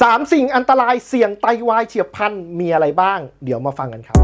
สามสิ่งอันตรายเสี่ยงไตวายเฉียบพลันมีอะไรบ้าง เดี๋ยวมาฟังกันครับ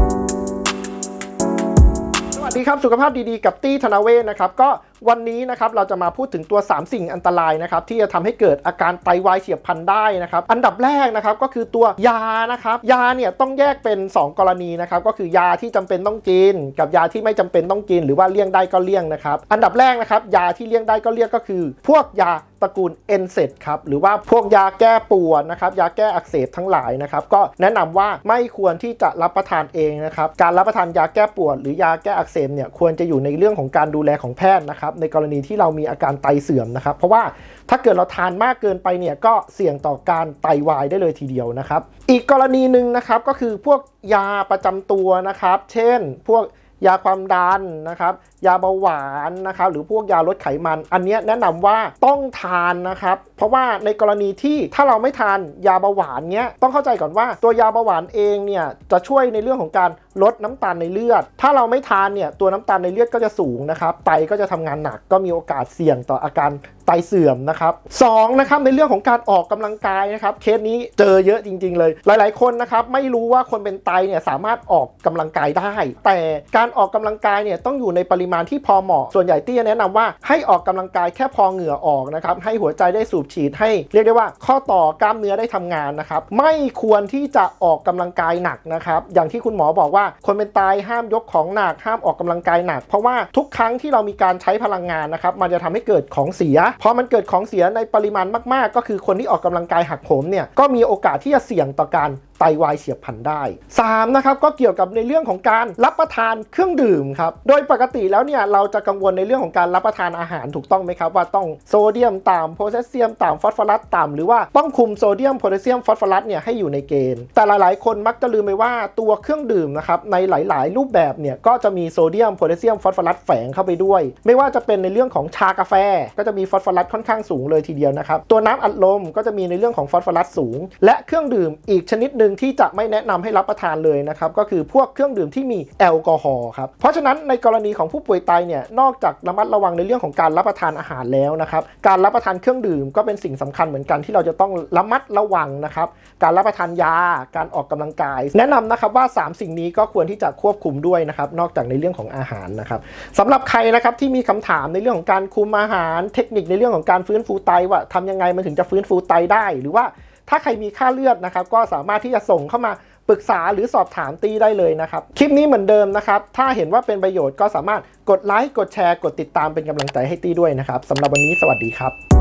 สวัสดีครับสุขภาพดีๆ กับตี้ธนาเวศนะครับ ก็ วันนี้นะครับเราจะมาพูดถึงตัว 3 สิ่งอันตรายนะครับที่จะทำให้เกิดอาการไตวายเฉียบพลันได้นะครับอันดับแรกนะครับก็คือตัวยานะครับยาเนี่ยต้องแยกเป็น 2 กรณีนะครับก็คือยาที่จำเป็นต้องกิน กับยาที่ไม่จำเป็นต้องกิน หรือว่าเลี่ยงได้ก็เลี่ยงนะครับอันดับแรกนะครับยาที่เลี่ยงได้ก็เลี่ยงก็คือ พวกยาตระกูลเอนเซดครับหรือว่าพวกยาแก้ปวดนะครับยาแก้อักเสบทั้งหลายนะครับก็แนะนำว่าไม่ควรที่จะรับประทานเองนะครับการรับประทานยาแก้ปวด หรือยาแก้อักเสบเนี่ยควรจะอยู่ในเรื่องของการดูแลของแพทย์นะครับในกรณีที่เรามีอาการไตเสื่อมนะครับ เพราะว่าถ้าเกิดเราทานมากเกินไปเนี่ยก็เสี่ยงต่อการไตวายได้เลยทีเดียวนะครับ อีกกรณีหนึ่งนะครับก็คือพวกยาประจำตัวนะครับ เช่น พวกยาความดันนะครับ ยาเบาหวานนะครับ หรือพวกยาลดไขมัน อันเนี้ยแนะนำว่าต้องทานนะครับ เพราะว่าในกรณีที่ถ้าเราไม่ทานยาเบาหวานเนี้ยต้องเข้าใจก่อนว่าตัวยาเบาหวานเองเนี่ยจะช่วยในเรื่องของการ ลดน้ำตาลในเลือด ถ้าเราไม่ทานเนี่ยตัวน้ำตาลในเลือดก็จะสูงนะครับไตก็จะทำงานหนักก็มีโอกาสเสี่ยงต่ออาการไตเสื่อมนะครับสองนะครับในเรื่องของการออกกำลังกายนะครับเคสนี้เจอเยอะจริง ๆ เลย หลาย ๆ คนนะครับไม่รู้ว่าคนเป็นไตเนี่ยสามารถออกกำลังกายได้ แต่การออกกำลังกายเนี่ยต้องอยู่ในปริมาณที่พอเหมาะ ส่วนใหญ่ตี้จะแนะนำว่าให้ออกกำลังกายแค่พอเหงื่อออกนะครับให้หัวใจได้สูบฉีดให้ เรียกได้ว่าข้อต่อกล้ามเนื้อได้ทำงานนะครับไม่ควรที่จะออกกำลังกายหนักนะครับอย่างที่คุณหมอบอกว่าคนเป็นตายห้ามยกของหนักห้ามออกกำลังกายหนัก เพราะว่าทุกครั้งที่เรามีการใช้พลังงานนะครับมันจะทำให้เกิดของเสียพอมันเกิดของเสียในปริมาณมาก ๆ ก็คือคนที่ออกกำลังกายหักโหมเนี่ยก็มีโอกาสที่จะเสี่ยงต่อการ ไตวายเฉียบพลันได้ 3 นะครับก็เกี่ยวกับในเรื่องของการรับประทานเครื่องดื่มครับโดยปกติแล้วเนี่ยเราจะกังวลในเรื่องของการรับประทานอาหารถูกต้องไหมครับว่าต้องโซเดียมต่ำโพแทสเซียมต่ำฟอสฟอรัสต่ำหรือว่าต้องคุมโซเดียมโพแทสเซียมฟอสฟอรัสเนี่ยให้อยู่ในเกณฑ์ แต่หลายๆ คนมักจะลืมไปว่าตัวเครื่องดื่มนะครับในหลาย ๆ รูปแบบเนี่ยก็จะมีโซเดียมโพแทสเซียมฟอสฟอรัสแฝงเข้าไปด้วย ไม่ว่าจะเป็นในเรื่องของชากาแฟ ก็จะมีฟอสฟอรัสค่อนข้างสูงเลยทีเดียวนะครับตัวน้ำอัดลมก็จะมีในเรื่องของฟอสฟอรัสสูง และเครื่องดื่มอีกชนิดหนึ่งที่จะไม่แนะนำให้รับประทานเลยนะครับก็คือพวกเครื่องดื่มที่มีแอลกอฮอล์ครับเพราะฉะนั้นในกรณีของผู้ป่วยไตเนี่ยนอกจากระมัดระวังในเรื่องของการรับประทานอาหารแล้วนะครับการรับประทานเครื่องดื่มก็เป็นสิ่งสำคัญเหมือนกันที่เราจะต้องระมัดระวังนะครับการรับประทานยาการออกกำลังกาย แนะนำนะครับว่า 3 สิ่งนี้ก็ควรที่จะควบคุมด้วยนะครับนอกจากในเรื่องของอาหารนะครับสำหรับใครนะครับที่มีคำถามในเรื่องของการคุมอาหาร เทคนิคในเรื่องของการฟื้นฟูไตว่าทำยังไงมันถึงจะฟื้นฟูไตได้ หรือว่า ถ้าใครมีค่าเลือดนะครับ ก็สามารถที่จะส่งเข้ามาปรึกษาหรือสอบถามตีได้เลยนะครับ คลิปนี้เหมือนเดิมนะครับ ถ้าเห็นว่าเป็นประโยชน์ก็สามารถกดไลค์กดแชร์ กดติดตามเป็นกำลังใจให้ตีด้วยนะครับสำหรับวันนี้สวัสดีครับ